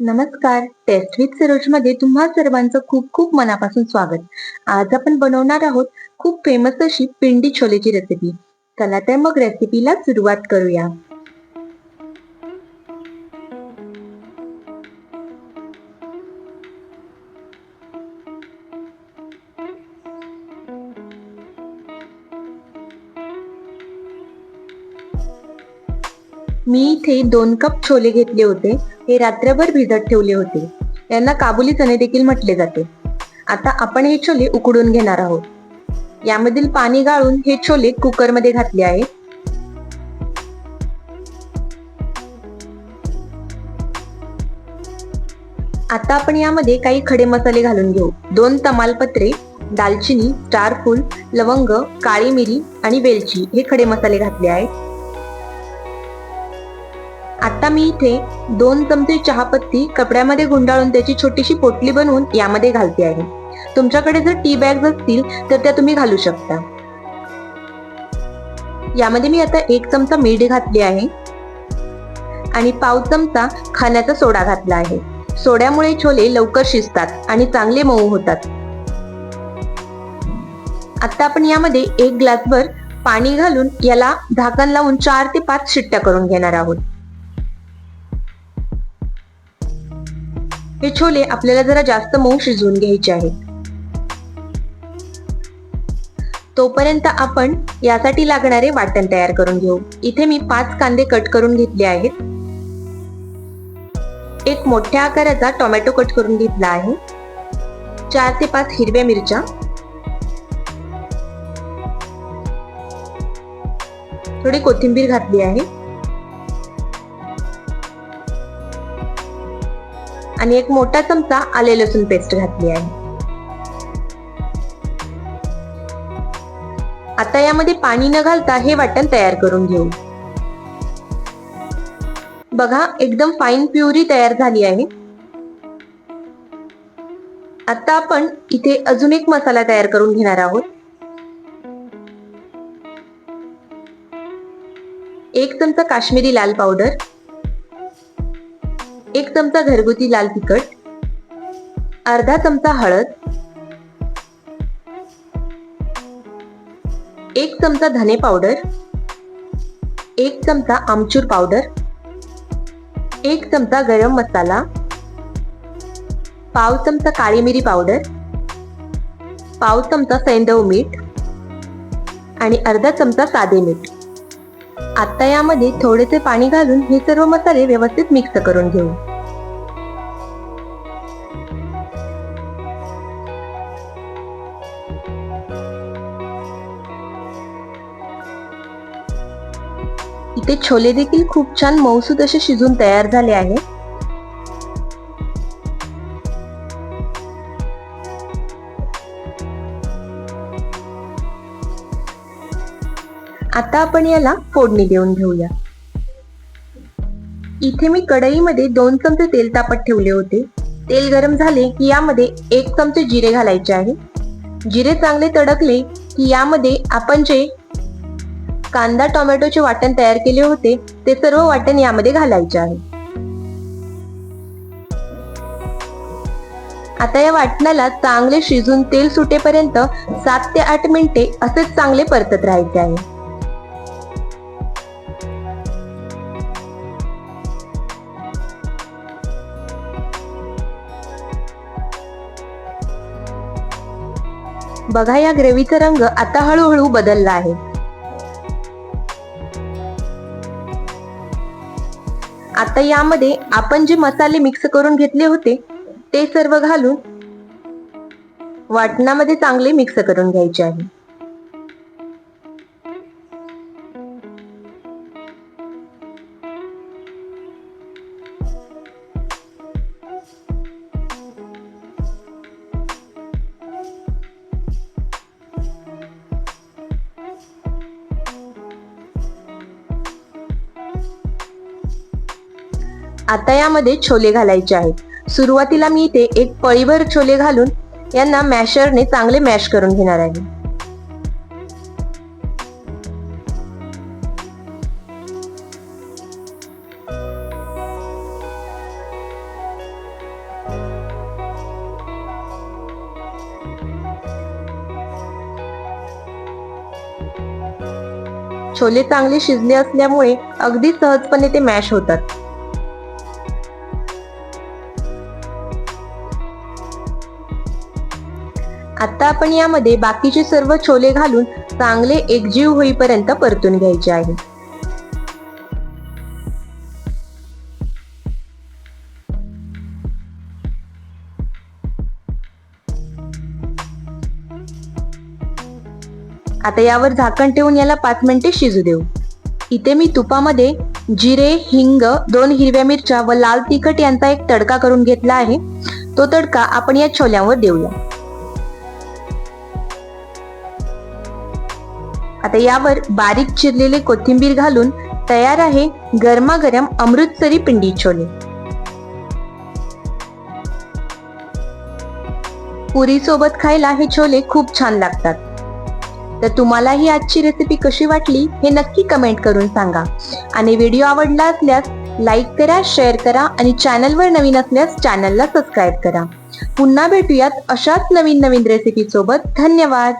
नमस्कार. Taste with सरोजमध्ये तुम्हा सर्वांचं खूप खूप मनापासून स्वागत. आज आपण बनवणार आहोत खूप फेमस अशी पिंडी छोलेची रेसिपी चला तर मग रेसिपीला सुरुवात करूया. मी इथे दोन कप छोले घेतले होते. हे रात्रभर भिजत ठेवले होते. यांना काबुली चणे देखील म्हटले जाते. आता आपण हे छोले उकडून घेणार आहोत. यामधील पाणी गाळून हे छोले कुकरमध्ये घातले आहे. आता आपण यामध्ये काही खडे मसाले घालून घेऊ. दोन तमालपत्रे दालचिनी स्टारफूल लवंग काळी मिरी आणि वेलची हे खडे मसाले घातले आहेत. आता मी इथे दोन चमचे चहापत्ती कपड्यामध्ये गुंडाळून त्याची छोटीशी पोटली बनवून यामध्ये घालते आहे. तुमच्याकडे जर टी बॅग असतील तर त्या तुम्ही घालू शकता. यामध्ये मी आता एक चमचा मीठ घातली आहे. आणि पाव चमचा खाण्याचा सोडा घातला आहे. सोड्यामुळे छोले लवकर शिजतात आणि चांगले मऊ होतात. आता आपण यामध्ये एक ग्लासभर पाणी घालून याला झाकण लावून चार ते पाच शिट्ट्या करून घेणार आहोत. हे छोले आपल्याला जरा जास्त मऊ शिजवून घ्यायचे आहेत. तोपर्यंत आपण यासाठी लागणारे वाटण तयार करून घेऊ. इथे मी पाच कांदे कट करून घेतले आहेत. एक मोठ्या आकाराचा टोमॅटो कट करून घेतला आहे. चार ते पाच हिरव्या मिरच्या. थोडी कोथिंबीर घातली आहे. आणि एक मोठा चमचा आले लसूण पेस्ट घातली आहे. आता यामध्ये पाणी न घालता हे वाटण तयार करून घेऊ. बघा एकदम फाईन प्युरी तयार झाली आहे. आता आपण इथे अजून एक मसाला तयार करून घेणार आहोत. एक चमचा काश्मीरी लाल पावडर. एक चमचा घरगुती लाल तिखट अर्धा चमचा हळद एक चमचा धने पावडर एक चमचा आमचूर पावडर एक चमचा गरम मसाला पाव चमचा काळी मिरी पावडर पाव चमचा सैंदव मीठ आणि अर्धा चमचा साधे मीठ. आता यामध्ये थोडेसे पाणी घालून हे सर्व मसाले व्यवस्थित मिक्स करून घेऊ. इथे छोले देखील खूप छान मऊसूद असे शिजून तयार झाले आहे आता आपण याला फोडणी देऊन घेऊया. इथे मी कढईमध्ये दोन चमचे तेल तापत ठेवले होते. तेल गरम झाले की यामध्ये एक चमचे जिरे घालायचे आहे. जिरे चांगले तडकले की यामध्ये आपण जे कांदा टोमॅटोचे वाटण तयार केले होते ते सर्व वाटण यामध्ये घालायचे आहे. आता या वाटणाला चांगले शिजून तेल सुटेपर्यंत सात ते आठ मिनिटे असेच चांगले परतत राहायचे आहे. बघा या ग्रेव्हीचा रंग आता हळूहळू बदलला आहे. आता यामध्ये आपण जे मसाले मिक्स करून घेतले होते ते सर्व घालून वाटणामध्ये चांगले मिक्स करून घ्यायचे आहे. आता यामध्ये छोले घालायचे आहेत. सुरुवातीला मी इथे एक पळीभर छोले घालून यांना मॅशरने चांगले मॅश करून घेणार आहे. छोले चांगले शिजले असल्यामुळे अगदी सहजपणे ते मॅश होतात. आता आपण यामध्ये बाकीचे सर्व छोले घालून चांगले एकजीव होईपर्यंत परतून घ्यायचे आहे. आता यावर झाकण ठेवून याला पाच मिनिटे शिजू देऊ. इथे मी तुपामध्ये जिरे हिंग दोन हिरव्या मिरच्या व लाल तिखट यांचा एक तडका करून घेतला आहे. तो तडका आपण या छोल्यावर देऊया. आता यावर बारीक चिरलेले कोथिंबीर घालून तयार आहे गरमागरम अमृतसरी पिंडी छोले. पुरी सोबत खायला हे छोले खूप छान लागतात. तर तुम्हाला ही आजची रेसिपी कशी वाटली हे नक्की कमेंट करून सांगा. आणि व्हिडिओ आवडला असल्यास लाईक करा शेअर करा आणि चॅनलवर नवीन असल्यास चॅनलला सबस्क्राईब करा. पुन्हा भेटूयात अशाच नवीन नवीन रेसिपी सोबत. धन्यवाद!